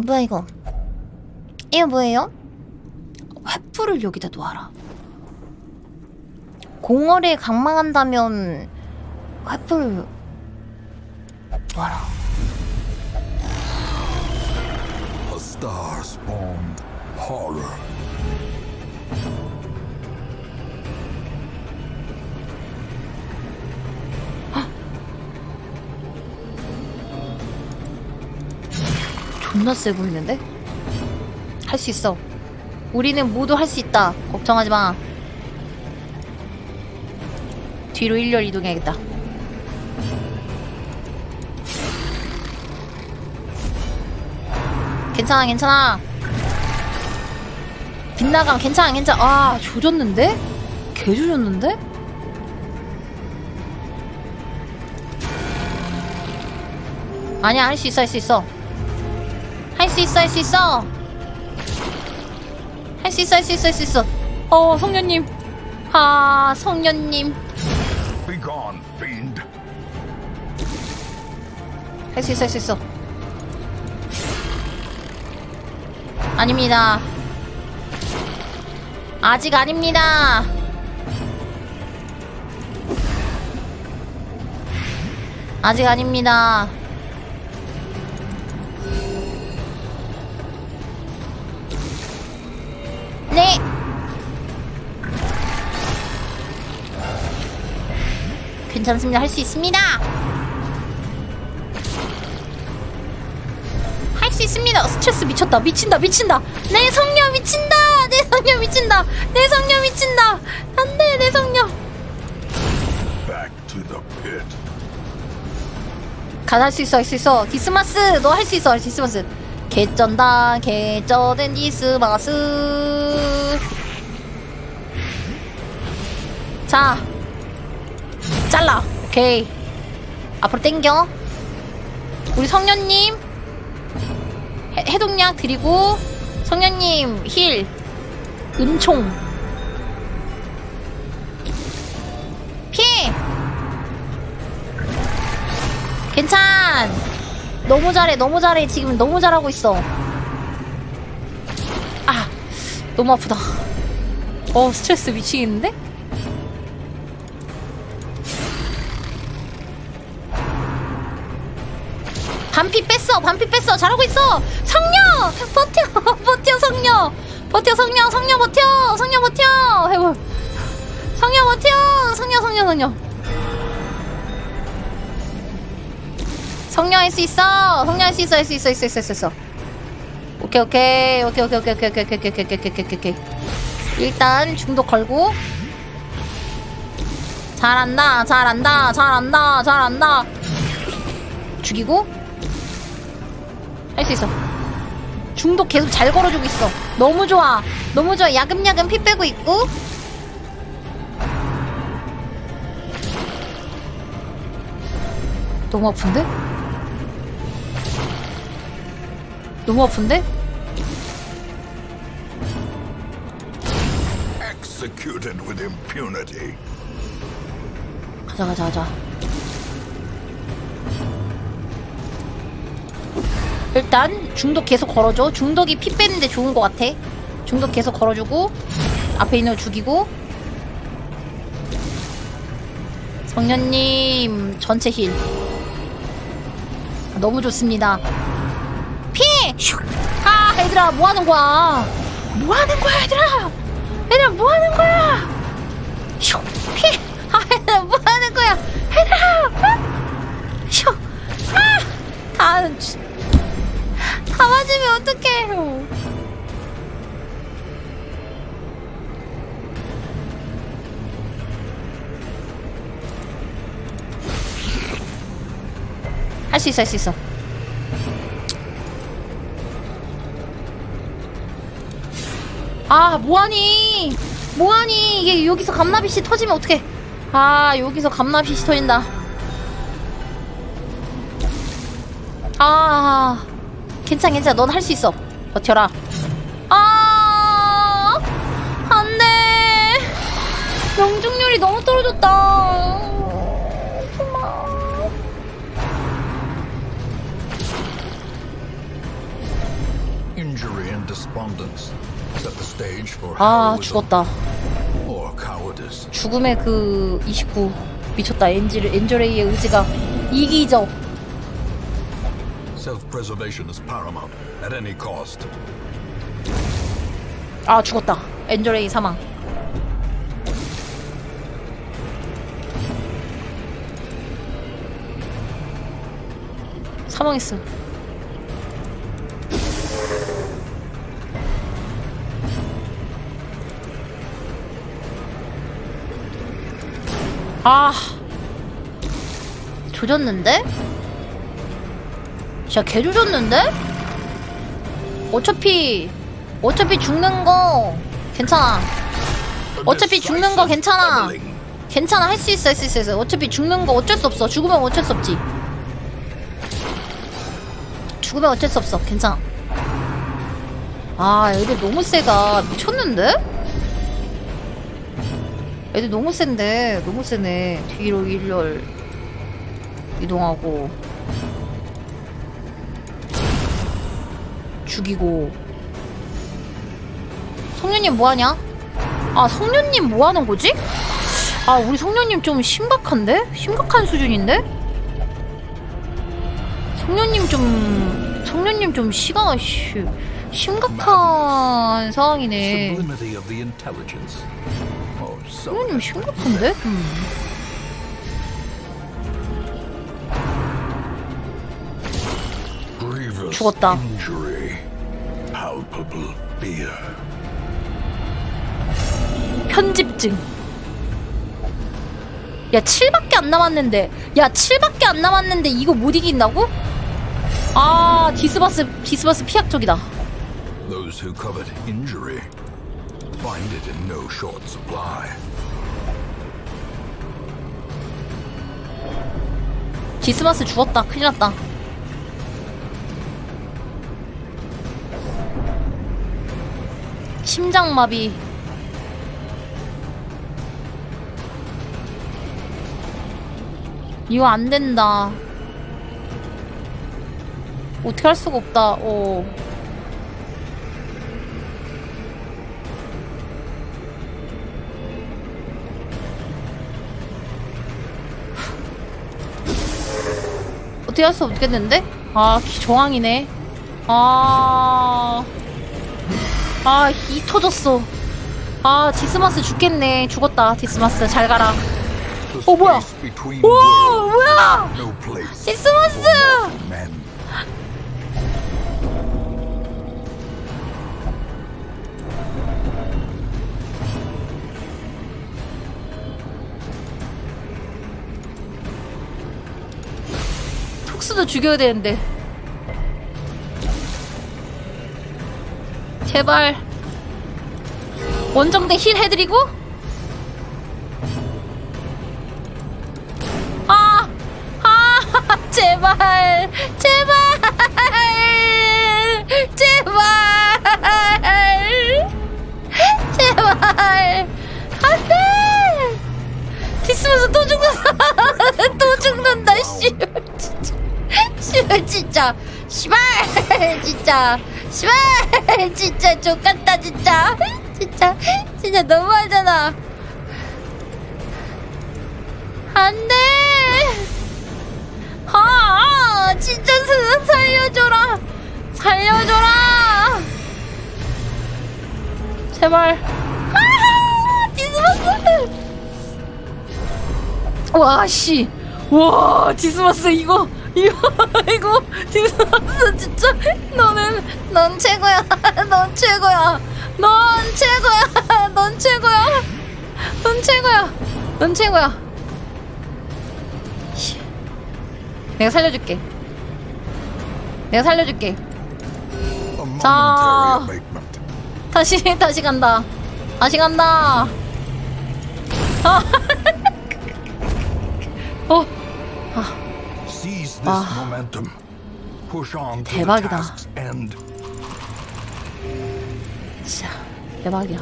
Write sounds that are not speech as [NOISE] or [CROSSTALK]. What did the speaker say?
뭐야 이거? 이거 뭐예요? 횃불을 여기다 놓아라. 공허를 강망한다면 횃불을 놓아라. A star spawned horror. 존나 세 보이는데? 할 수 있어. 우리는 모두 할 수 있다. 걱정하지 마. 뒤로 1열 이동해야겠다. 괜찮아, 괜찮아. 빗나감 괜찮아, 괜찮아. 아, 조졌는데? 개 조졌는데? 아니야, 할 수 있어, 할 수 있어. 할수 있어, 할 수 있어. 할 수 있어, 할 수 있어, 할 수 있어. 어, 성녀님. 아, 성녀님. Be gone, fiend. 할수 있어, 할 수 있어. 아닙니다. 아직 아닙니다. 아직 아닙니다. 괜찮습니다. 할 수 있습니다. 할 수 있습니다. 스트레스 미쳤다. 미친다. 미친다. 내 성녀 미친다. 내 성녀 미친다. 내 성녀 미친다. 안 돼. 내 성녀. Back to the pit. 가다 할수 있어. 할 수 있어. 디스마스. 너 할 수 있어. 디스마스. 개쩐다. 개쩌된 디스마스. 자. 잘라. 오케이. 앞으로 땡겨. 우리 성녀님. 해, 해독약 드리고 성녀님 힐 은총 피해 괜찮 너무 잘해 너무 잘해 지금 너무 잘하고 있어 아 너무 아프다 어 스트레스 미치겠는데? 반피 뺐어 반피 뺐어. 잘하고 있어. 성녀! 버텨 [LAUGHS] 버텨 성녀. 버텨 성녀 성녀 버텨 성녀 버텨. 해보 성녀 버텨 성녀 성녀 성녀. 성녀 할 수 있어. 성녀 할 수 있어 할 수 있어 있어 있어 있어 있어. 오케이 오케이. 오케이 오케이 오케이 오케이 오케이 오케이 오케이 오케이 오케이 오케이. 일단 중독 걸고. 잘한다 잘한다 잘한다 잘한다. 죽이고 할 수 있어. 중독 계속 잘 걸어주고 있어. 너무 좋아. 너무 좋아. 야금야금 피 빼고 있고. 너무 아픈데? 너무 아픈데? Executed with impunity. 가자 가자 가자. 일단 중독 계속 걸어줘. 중독이 피 빼는데 좋은 것 같아. 중독 계속 걸어주고 앞에 있는 거 죽이고 성년님 전체 힐 너무 좋습니다. 피! 슉! 아 얘들아 뭐 하는 거야? 뭐 하는 거야 얘들아? 얘들아 뭐 하는 거야? 슉! 피! 아 얘들아 뭐 하는 거야? 얘들아! 슉! 아! 다 다 맞으면 어떡해. 할 수 있어, 할 수 있어. 아, 뭐하니? 뭐하니? 이게 여기서 감나빛이 터지면 어떡해. 아, 여기서 감나빛이 터진다. 아, 괜찮, 괜찮아. 넌할 수 있어. 버텨라. 아, 안 돼. 명중률이 너무 떨어졌다. 정말. Injury and despondence set the stage for 아 heroism 죽었다 or cowardice. 죽음의 그 29 미쳤다 엔젤 엔젤레이의 의지가 이기적 Self-preservation is paramount at any cost. 아 죽었다 엔젤레이 사망 사망했어 아 조졌는데? 진짜 개 조졌는데? 어차피 어차피 죽는 거 괜찮아. 어차피 죽는 거 괜찮아. 괜찮아. 할 수 있어 할 수 있어, 있어. 어차피 죽는 거 어쩔 수 없어. 죽으면 어쩔 수 없지. 죽으면 어쩔 수 없어. 괜찮아. 아 애들 너무 세다. 미쳤는데? 애들 너무 센데. 너무 세네. 뒤로 일렬 이동하고 죽이고 성녀님 뭐하냐? 아 성녀님 뭐하는 거지? 아 우리 성녀님 좀 심각한데? 심각한 수준인데? 성녀님 좀 성녀님 좀 시가 시, 심각한 상황이네 성녀님 심각한데? 음. 죽었다. 편집증 야 7밖에 안 남았는데 야 7밖에 안 남았는데 이거 못 이긴다고? 아 디스바스 디스바스 피약적이다 Those who covet injury find it in no short supply. 디스바스 죽었다 큰일 났다 심장마비 이거 안 된다 어떻게 할 수가 없다 어. 어떻게 할 수 없겠는데? 아, 기- 저항이네. 아. 아, 이 터졌어. 아, 디스마스 죽겠네. 죽었다, 디스마스. 잘 가라. Oh, 뭐야? space between 와, worlds, 뭐야! 디스마스! 톡스도 죽여야 되는데. 제발. 원정대 힐 해드리고? 아! 아! [LAUGHS] 제발! 제발! 제발! 제발! 안 돼! 디스면서 또 죽는다! [LAUGHS] 또 죽는다, 씨발, 진짜. 씨발, 진짜. 씨발! 진짜. 씨발! 진짜 족같다, 진짜. 진짜. 진짜 너무하잖아. 안 돼! 아! 진짜 사- 살려줘라! 살려줘라! 제발. 아! 디스마스! 와, 씨. 와, 디스마스 이거. 이거, 이거. 디스마스 진짜. 너는, 넌 최고야. 넌 최고야. 넌 최고야. 넌 최고야. 넌 최고야. 넌 최고야. 씨. 내가 살려줄게. 내가 살려줄게. 자. 다시 다시 간다. 다시 간다. 아. [LAUGHS] 어. Seize Ah. the 대박이다. 진짜 대박이야.